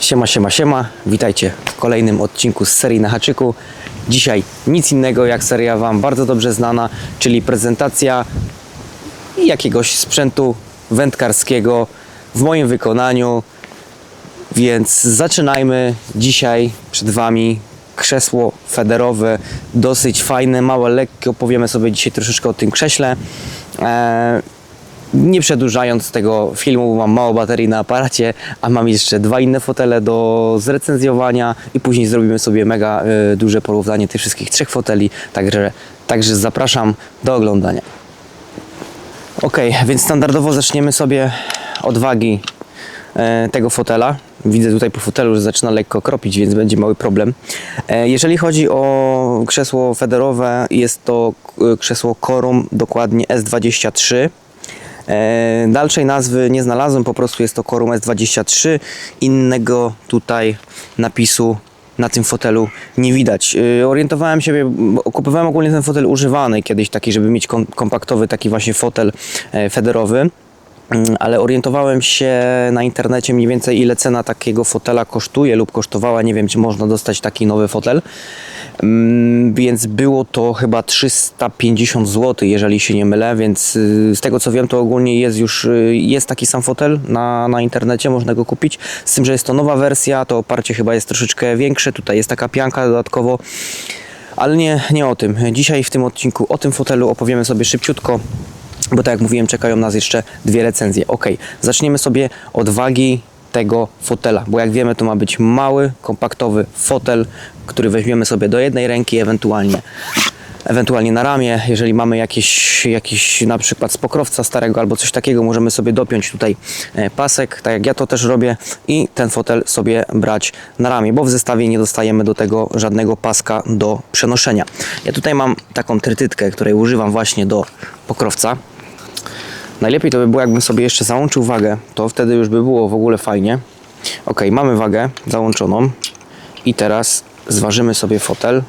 Siema, siema, siema. Witajcie w kolejnym odcinku z serii na haczyku. Dzisiaj nic innego jak seria Wam bardzo dobrze znana, czyli prezentacja jakiegoś sprzętu wędkarskiego w moim wykonaniu. Więc zaczynajmy. Dzisiaj przed Wami krzesło federowe, dosyć fajne, małe, lekkie. Opowiemy sobie dzisiaj troszeczkę o tym krześle. Eee, nie przedłużając tego filmu, mam mało baterii na aparacie, a mam jeszcze dwa inne fotele do zrecenzjowania i później zrobimy sobie mega y, duże porównanie tych wszystkich trzech foteli, także, także zapraszam do oglądania. Ok, więc standardowo zaczniemy sobie od wagi e, tego fotela. Widzę tutaj po fotelu, że zaczyna lekko kropić, więc będzie mały problem. E, Jeżeli chodzi o krzesło federowe, jest to krzesło Korum, dokładnie S23. E, Dalszej nazwy nie znalazłem, po prostu jest to Korum S23. Innego tutaj napisu na tym fotelu nie widać. E, Orientowałem się, kupowałem ogólnie ten fotel używany kiedyś taki, żeby mieć kom- kompaktowy taki właśnie fotel e, federowy. Mm, Ale orientowałem się na internecie mniej więcej ile cena takiego fotela kosztuje lub kosztowała. Nie wiem, czy można dostać taki nowy fotel. Mm, Więc było to chyba 350 zł, jeżeli się nie mylę. Więc y, z tego co wiem, to ogólnie jest już y, jest taki sam fotel na, na internecie, można go kupić. Z tym, że jest to nowa wersja, to oparcie chyba jest troszeczkę większe. Tutaj jest taka pianka dodatkowo. Ale nie, nie o tym. Dzisiaj w tym odcinku o tym fotelu opowiemy sobie szybciutko, bo tak jak mówiłem, czekają nas jeszcze dwie recenzje. Ok, zaczniemy sobie od wagi tego fotela, bo jak wiemy, to ma być mały, kompaktowy fotel, który weźmiemy sobie do jednej ręki, ewentualnie ewentualnie na ramię, jeżeli mamy jakiś, jakiś na przykład z pokrowca starego albo coś takiego, możemy sobie dopiąć tutaj e, pasek, tak jak ja to też robię i ten fotel sobie brać na ramię, bo w zestawie nie dostajemy do tego żadnego paska do przenoszenia. Ja tutaj mam taką trytytkę, której używam właśnie do pokrowca. Najlepiej to by było, jakbym sobie jeszcze załączył wagę, to wtedy już by było w ogóle fajnie. Ok, mamy wagę załączoną i teraz zważymy sobie fotel.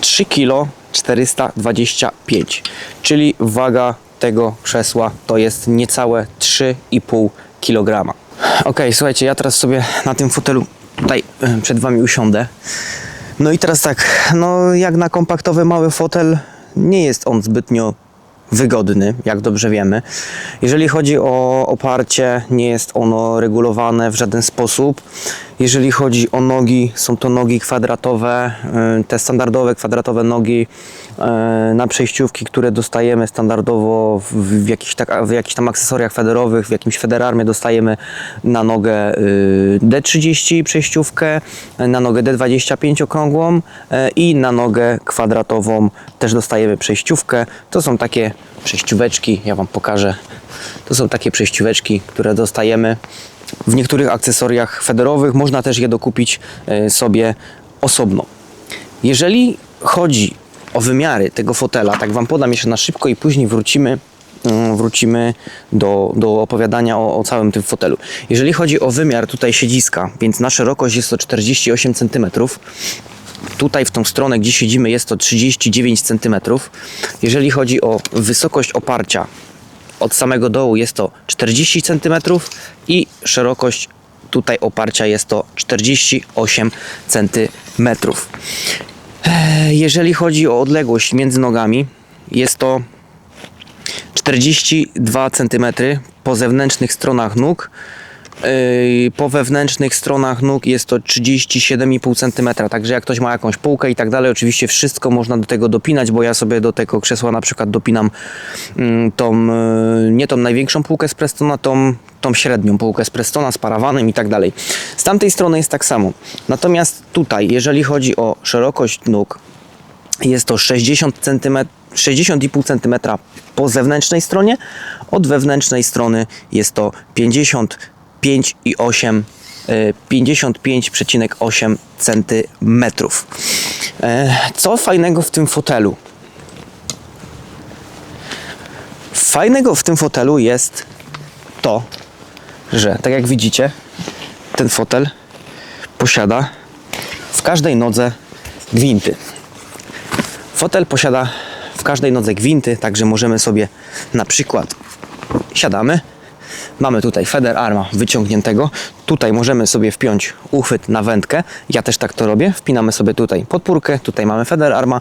3 kg 425, czyli waga tego krzesła to jest niecałe 3,5 kg. Ok, słuchajcie, ja teraz sobie na tym fotelu tutaj e, przed Wami usiądę. No i teraz tak, no jak na kompaktowy mały fotel nie jest on zbytnio wygodny, jak dobrze wiemy. Jeżeli chodzi o oparcie, nie jest ono regulowane w żaden sposób. Jeżeli chodzi o nogi, są to nogi kwadratowe, y, te standardowe kwadratowe nogi y, na przejściówki, które dostajemy standardowo w, w, jakichś, tak, w jakichś tam akcesoriach federowych, w jakimś federarmie dostajemy na nogę y, D30 przejściówkę, na nogę D25 okrągłą i na nogę kwadratową też dostajemy przejściówkę. To są takie przejścióweczki, ja Wam pokażę. To są takie przejścióweczki, które dostajemy w niektórych akcesoriach federowych. Można też je dokupić e, sobie osobno. Jeżeli chodzi o wymiary tego fotela, tak Wam podam jeszcze na szybko i później wrócimy mm, wrócimy do, do opowiadania o, o całym tym fotelu. Jeżeli chodzi o wymiar tutaj siedziska, więc na szerokość jest to 48 cm. Tutaj w tą stronę, gdzie siedzimy, jest to 39 cm. Jeżeli chodzi o wysokość oparcia, od samego dołu jest to 40 cm i szerokość tutaj oparcia jest to 48 cm. Jeżeli chodzi o odległość między nogami, jest to 42 cm po zewnętrznych stronach nóg. Po wewnętrznych stronach nóg jest to 37,5 cm. Także jak ktoś ma jakąś półkę i tak dalej, oczywiście wszystko można do tego dopinać, bo ja sobie do tego krzesła na przykład dopinam mm, tą, yy, nie tą największą półkę z Prestona, tą, tą średnią półkę z Prestona z parawanem i tak dalej. Z tamtej strony jest tak samo. Natomiast tutaj, jeżeli chodzi o szerokość nóg, jest to 60 cm, 60,5 cm po zewnętrznej stronie, od wewnętrznej strony jest to 55,8 e, 55,8 cm. E, Co fajnego w tym fotelu? Fajnego w tym fotelu jest to, że tak jak widzicie, ten fotel posiada w każdej nodze gwinty. Fotel posiada w każdej nodze gwinty, także możemy sobie na przykład siadamy, Mamy tutaj Feder Arma wyciągniętego. Tutaj możemy sobie wpiąć uchwyt na wędkę. Ja też tak to robię. Wpinamy sobie tutaj podpórkę, tutaj mamy Feder Arma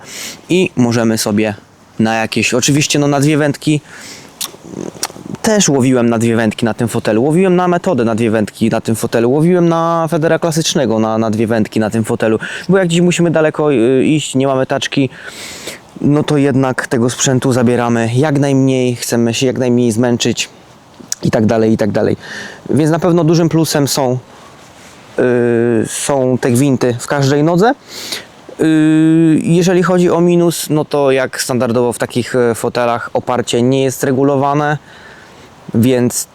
i możemy sobie na jakieś, oczywiście no na dwie wędki też łowiłem na dwie wędki na tym fotelu. Łowiłem na metodę na dwie wędki na tym fotelu. Łowiłem na Federa klasycznego na, na dwie wędki na tym fotelu. Bo jak dziś musimy daleko y, iść, nie mamy taczki, no to jednak tego sprzętu zabieramy jak najmniej, chcemy się jak najmniej zmęczyć i tak dalej, i tak dalej. Więc na pewno dużym plusem są, yy, są te gwinty w każdej nodze. Yy, Jeżeli chodzi o minus, no to jak standardowo w takich e, fotelach oparcie nie jest regulowane, więc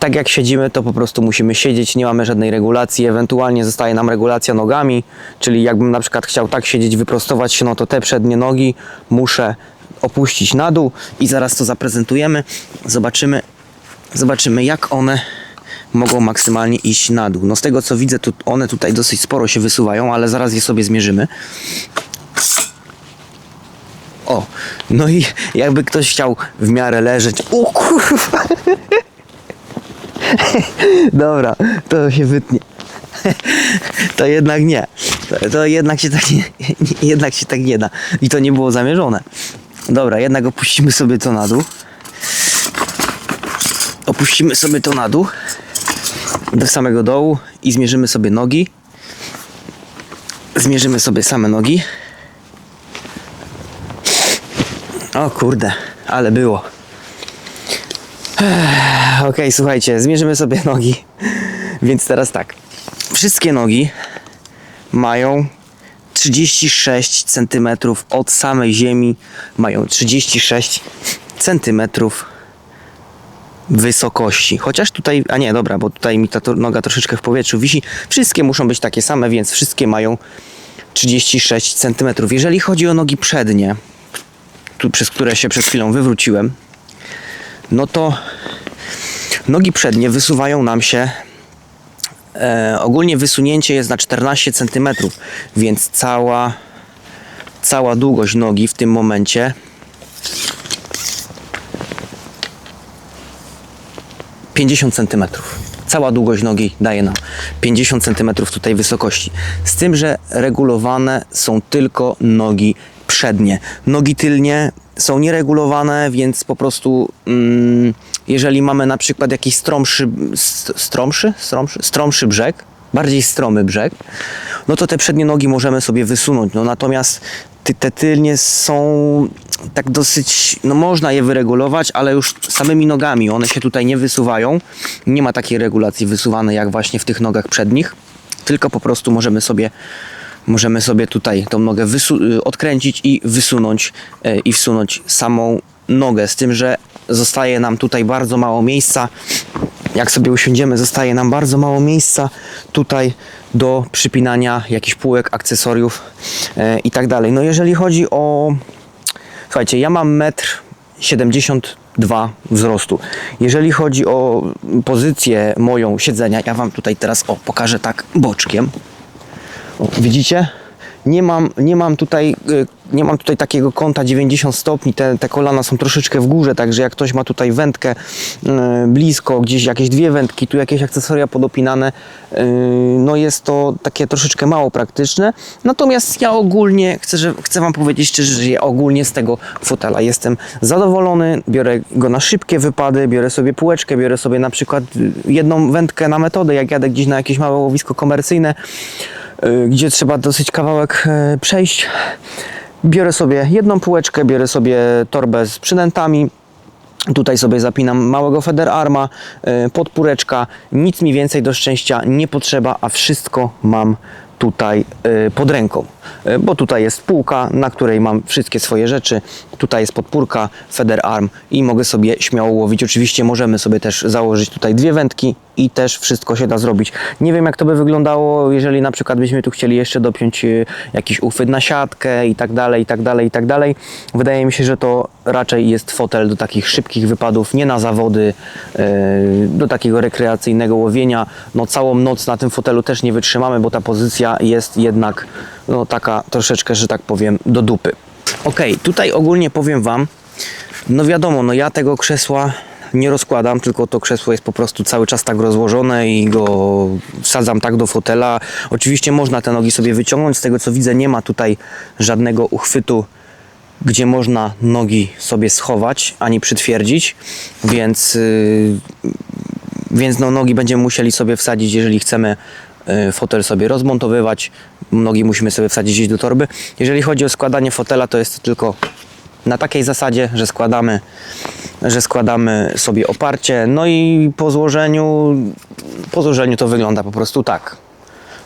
tak jak siedzimy, to po prostu musimy siedzieć, nie mamy żadnej regulacji, ewentualnie zostaje nam regulacja nogami, czyli jakbym na przykład chciał tak siedzieć, wyprostować się, no to te przednie nogi muszę opuścić na dół i zaraz to zaprezentujemy, zobaczymy, zobaczymy jak one mogą maksymalnie iść na dół. No z tego co widzę, to one tutaj dosyć sporo się wysuwają, ale zaraz je sobie zmierzymy. O, no i jakby ktoś chciał w miarę leżeć. O kurwa! Dobra, to się wytnie. To jednak nie. To, to jednak się tak nie, jednak się tak nie da. I to nie było zamierzone. Dobra, jednak opuścimy sobie to na dół. Opuścimy sobie to na dół do samego dołu i zmierzymy sobie nogi. Zmierzymy sobie same nogi. O kurde, ale było. Okej, słuchajcie, zmierzymy sobie nogi. Więc teraz tak. Wszystkie nogi mają 36 cm od samej ziemi. Mają 36 cm wysokości. Chociaż tutaj, a nie, dobra, bo tutaj mi ta to- noga troszeczkę w powietrzu wisi. Wszystkie muszą być takie same, więc wszystkie mają 36 cm. Jeżeli chodzi o nogi przednie, tu, przez które się przed chwilą wywróciłem, no to nogi przednie wysuwają nam się. E, ogólnie wysunięcie jest na 14 cm, więc cała, cała długość nogi w tym momencie 50 cm. Cała długość nogi daje nam 50 cm tutaj wysokości. Z tym, że regulowane są tylko nogi przednie. Nogi tylnie są nieregulowane, więc po prostu mm, jeżeli mamy na przykład jakiś stromszy, st- stromszy, stromszy, stromszy brzeg, bardziej stromy brzeg, no to te przednie nogi możemy sobie wysunąć. No natomiast te tylnie są tak dosyć, no można je wyregulować, ale już samymi nogami one się tutaj nie wysuwają. Nie ma takiej regulacji wysuwanej jak właśnie w tych nogach przednich, tylko po prostu możemy sobie możemy sobie tutaj tą nogę y, odkręcić i wysunąć e, i wsunąć samą nogę, z tym, że zostaje nam tutaj bardzo mało miejsca. Jak sobie usiądziemy, zostaje nam bardzo mało miejsca tutaj do przypinania jakichś półek, akcesoriów e, i tak dalej. No jeżeli chodzi o Słuchajcie, ja mam 1,72 m wzrostu. Jeżeli chodzi o pozycję moją siedzenia, ja Wam tutaj teraz o, pokażę tak boczkiem. O, widzicie? Nie mam, nie mam tutaj y, nie mam tutaj takiego kąta 90 stopni, te, te kolana są troszeczkę w górze, także jak ktoś ma tutaj wędkę y, blisko, gdzieś jakieś dwie wędki, tu jakieś akcesoria podopinane, y, no jest to takie troszeczkę mało praktyczne. Natomiast ja ogólnie chcę, że, chcę Wam powiedzieć szczerze, że ja ogólnie z tego fotela jestem zadowolony, biorę go na szybkie wypady, biorę sobie półeczkę, biorę sobie na przykład jedną wędkę na metodę, jak jadę gdzieś na jakieś małe łowisko komercyjne, gdzie trzeba dosyć kawałek y, przejść. Biorę sobie jedną półeczkę, biorę sobie torbę z przynętami. Tutaj sobie zapinam małego Feder Arma, y, podpóreczka. Nic mi więcej do szczęścia nie potrzeba, a wszystko mam tutaj y, pod ręką. Y, Bo tutaj jest półka, na której mam wszystkie swoje rzeczy. Tutaj jest podpórka, Feder Arm i mogę sobie śmiało łowić. Oczywiście możemy sobie też założyć tutaj dwie wędki i też wszystko się da zrobić. Nie wiem jak to by wyglądało, jeżeli na przykład byśmy tu chcieli jeszcze dopiąć y, jakiś uchwyt na siatkę i tak dalej, i tak dalej, i tak dalej. Wydaje mi się, że to raczej jest fotel do takich szybkich wypadów, nie na zawody, y, do takiego rekreacyjnego łowienia. No całą noc na tym fotelu też nie wytrzymamy, bo ta pozycja jest jednak no, taka troszeczkę, że tak powiem, do dupy. Ok, tutaj ogólnie powiem Wam, no wiadomo, no ja tego krzesła nie rozkładam, tylko to krzesło jest po prostu cały czas tak rozłożone i go wsadzam tak do fotela. Oczywiście można te nogi sobie wyciągnąć, z tego co widzę nie ma tutaj żadnego uchwytu gdzie można nogi sobie schować, ani przytwierdzić, więc, yy, więc no, nogi będziemy musieli sobie wsadzić, jeżeli chcemy fotel sobie rozmontowywać. Nogi musimy sobie wsadzić do torby. Jeżeli chodzi o składanie fotela, to jest to tylko na takiej zasadzie, że składamy, że składamy sobie oparcie, no i po złożeniu, po złożeniu to wygląda po prostu tak.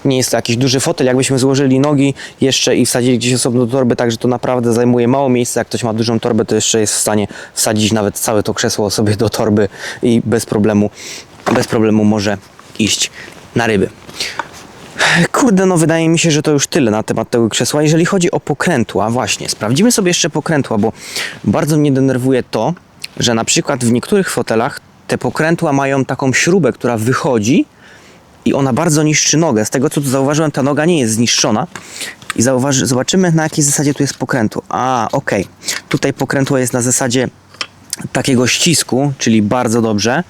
Nie jest to jakiś duży fotel, jakbyśmy złożyli nogi jeszcze i wsadzili gdzieś osobno do torby, także to naprawdę zajmuje mało miejsca. Jak ktoś ma dużą torbę, to jeszcze jest w stanie wsadzić nawet całe to krzesło sobie do torby i bez problemu, bez problemu może iść na ryby. Kurde, no wydaje mi się, że to już tyle na temat tego krzesła. Jeżeli chodzi o pokrętła, właśnie, sprawdzimy sobie jeszcze pokrętła, bo bardzo mnie denerwuje to, że na przykład w niektórych fotelach te pokrętła mają taką śrubę, która wychodzi i ona bardzo niszczy nogę. Z tego co tu zauważyłem, ta noga nie jest zniszczona. I zauważy, zobaczymy na jakiej zasadzie tu jest pokrętło. A, okej. Tutaj pokrętło jest na zasadzie takiego ścisku, czyli bardzo dobrze,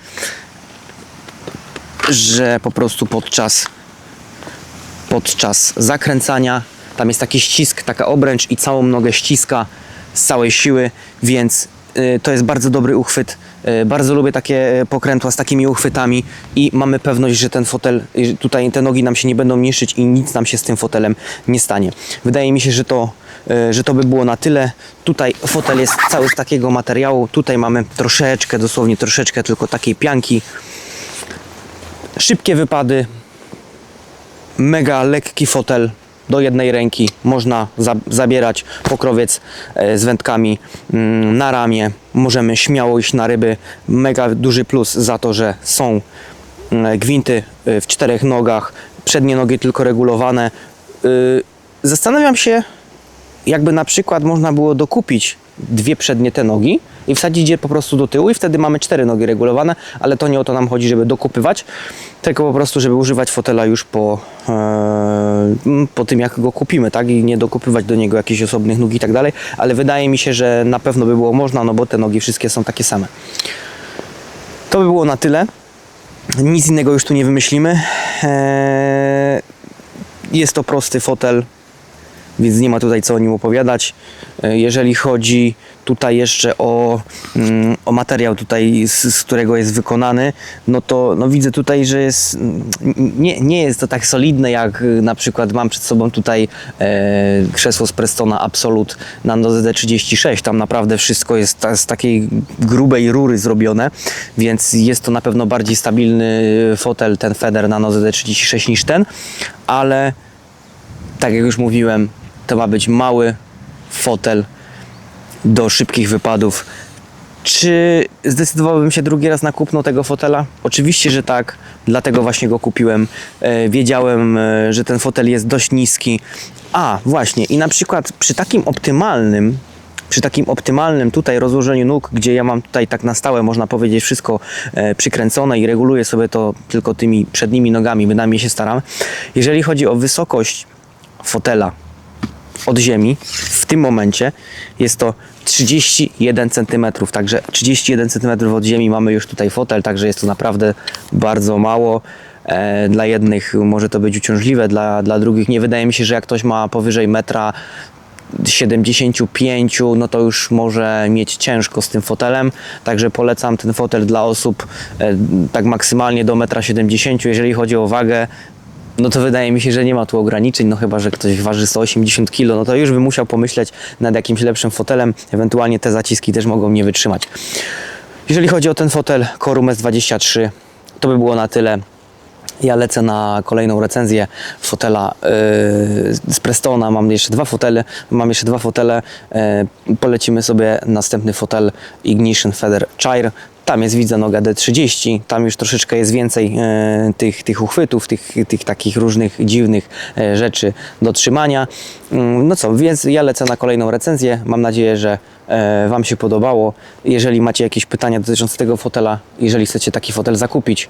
że po prostu podczas podczas zakręcania. Tam jest taki ścisk, taka obręcz i całą nogę ściska z całej siły, więc y, to jest bardzo dobry uchwyt. Y, Bardzo lubię takie y, pokrętła z takimi uchwytami i mamy pewność, że ten fotel, tutaj te nogi nam się nie będą niszczyć i nic nam się z tym fotelem nie stanie. Wydaje mi się, że to, że to by było na tyle. Tutaj fotel jest cały z takiego materiału. Tutaj mamy troszeczkę, dosłownie troszeczkę tylko takiej pianki. Szybkie wypady, mega lekki fotel do jednej ręki. Można za, zabierać pokrowiec e, z wędkami mm, na ramię. Możemy śmiało iść na ryby. Mega duży plus za to, że są mm, gwinty e, w czterech nogach. Przednie nogi tylko regulowane. Y, Zastanawiam się, jakby na przykład można było dokupić dwie przednie te nogi i wsadzić je po prostu do tyłu i wtedy mamy cztery nogi regulowane, ale to nie o to nam chodzi, żeby dokupywać, tylko po prostu, żeby używać fotela już po, e, po tym, jak go kupimy, tak? I nie dokupywać do niego jakichś osobnych nóg i tak dalej, ale wydaje mi się, że na pewno by było można, no bo te nogi wszystkie są takie same. To by było na tyle. Nic innego już tu nie wymyślimy. Eee, jest to prosty fotel, więc nie ma tutaj co o nim opowiadać. E, Jeżeli chodzi tutaj jeszcze o, mm, o materiał tutaj, z, z którego jest wykonany, no to no widzę tutaj, że jest, mm, nie, nie jest to tak solidne, jak y, na przykład mam przed sobą tutaj e, krzesło z Prestona Absolut na nodze D36. Tam naprawdę wszystko jest ta, z takiej grubej rury zrobione, więc jest to na pewno bardziej stabilny fotel, ten Feder na nodze D36 niż ten, ale tak jak już mówiłem, to ma być mały fotel do szybkich wypadów. Czy zdecydowałbym się drugi raz na kupno tego fotela? Oczywiście, że tak, dlatego właśnie go kupiłem. E, wiedziałem, e, że ten fotel jest dość niski. A, właśnie, i na przykład przy takim optymalnym, przy takim optymalnym tutaj rozłożeniu nóg, gdzie ja mam tutaj tak na stałe, można powiedzieć, wszystko e, przykręcone i reguluję sobie to tylko tymi przednimi nogami, bynajmniej się staram. Jeżeli chodzi o wysokość fotela od ziemi, w tym momencie jest to 31 cm, także 31 cm od ziemi mamy już tutaj fotel, także jest to naprawdę bardzo mało. E, Dla jednych może to być uciążliwe, dla, dla drugich nie. Wydaje mi się, że jak ktoś ma powyżej metra 75, no to już może mieć ciężko z tym fotelem, także polecam ten fotel dla osób e, tak maksymalnie do 1,70 m. Jeżeli chodzi o wagę, no to wydaje mi się, że nie ma tu ograniczeń, no chyba, że ktoś waży 180 kg, no to już by musiał pomyśleć nad jakimś lepszym fotelem, ewentualnie te zaciski też mogą nie wytrzymać. Jeżeli chodzi o ten fotel Korum S23, to by było na tyle. Ja lecę na kolejną recenzję fotela yy, z Prestona. Mam jeszcze dwa fotele. Mam jeszcze dwa fotele. Yy, polecimy sobie następny fotel Ignition Feather Chire. Tam jest widzę noga D30, tam już troszeczkę jest więcej e, tych, tych uchwytów, tych, tych takich różnych dziwnych e, rzeczy do trzymania. Mm, No co, więc ja lecę na kolejną recenzję. Mam nadzieję, że e, Wam się podobało. Jeżeli macie jakieś pytania dotyczące tego fotela, jeżeli chcecie taki fotel zakupić,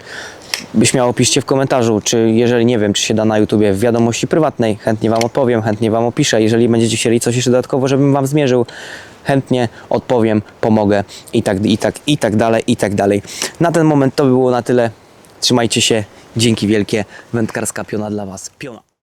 śmiało piszcie w komentarzu, czy jeżeli nie wiem, czy się da na YouTubie w wiadomości prywatnej, chętnie Wam odpowiem, chętnie Wam opiszę. Jeżeli będziecie chcieli coś jeszcze dodatkowo, żebym Wam zmierzył, chętnie odpowiem, pomogę i tak, i tak, i tak dalej, i tak dalej. Na ten moment to by było na tyle. Trzymajcie się. Dzięki wielkie. Wędkarska piona dla Was. Piona.